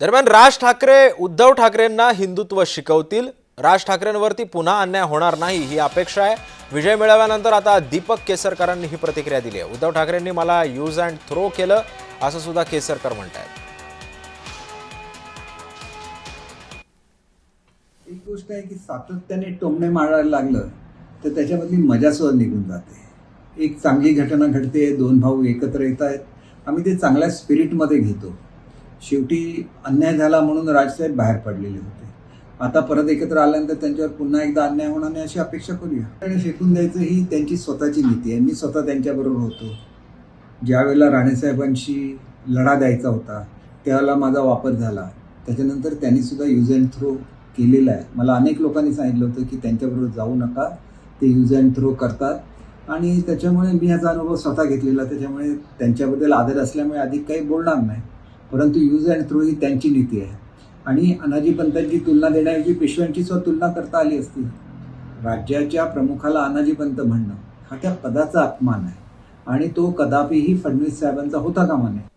दरम्यान राज ठाकरे उद्धव ठाकरेंना हिंदुत्व शिकवतील. राज ठाकरेंवरती पुन्हा अन्याय होणार नाही ही अपेक्षा आहे. विजय मिळाल्यानंतर आता दीपक केसरकरांनी ही प्रतिक्रिया दिली आहे. उद्धव ठाकरेंनी मला यूज अँड थ्रो केलं असं सुद्धा केसरकर म्हणतायत. एक गोष्ट आहे की सातत्याने टोमणे मारायला लागलं तर त्याच्यामधली मजा सुद्धा निघून जाते. एक चांगली घटना घडते दोन भाऊ एकत्र येत आहेत आम्ही ते चांगल्या स्पिरिटमध्ये घेतो. शेवटी अन्याय झाला म्हणून राजसाहेब बाहेर पडलेले होते. आता परत एकत्र आल्यानंतर त्यांच्यावर पुन्हा एकदा अन्याय होणार नाही अशी अपेक्षा करूया. आणि फेकून द्यायचं ही त्यांची स्वतःची नीती आहे. मी स्वतः त्यांच्याबरोबर होतो. ज्या वेळेला राणेसाहेबांशी लढा द्यायचा होता त्यावेळेला माझा वापर झाला. त्याच्यानंतर त्यांनी सुद्धा यूज अँड थ्रो केलेला आहे. मला अनेक लोकांनी सांगितलं होतं की त्यांच्याबरोबर जाऊ नका. ते यूज अँड थ्रो करतात. आणि त्याच्यामुळे मी ह्याचा अनुभव स्वतः घेतलेला. त्याच्यामुळे त्यांच्याबद्दल आदर असल्यामुळे अधिक काही बोलणार नाही. परंतु यूज अँड थ्रो ही त्यांची नीती आहे. आणि अनाजी पंतांची तुलना देण्याऐवजी पेशव्यांची सुद्धा तुलना करता आली असती. राज्याच्या प्रमुखाला अनाजी पंत म्हणणं हा त्या पदाचा अपमान आहे. आणि तो कदापिही फडणवीस साहेबांचा होता कामा नये.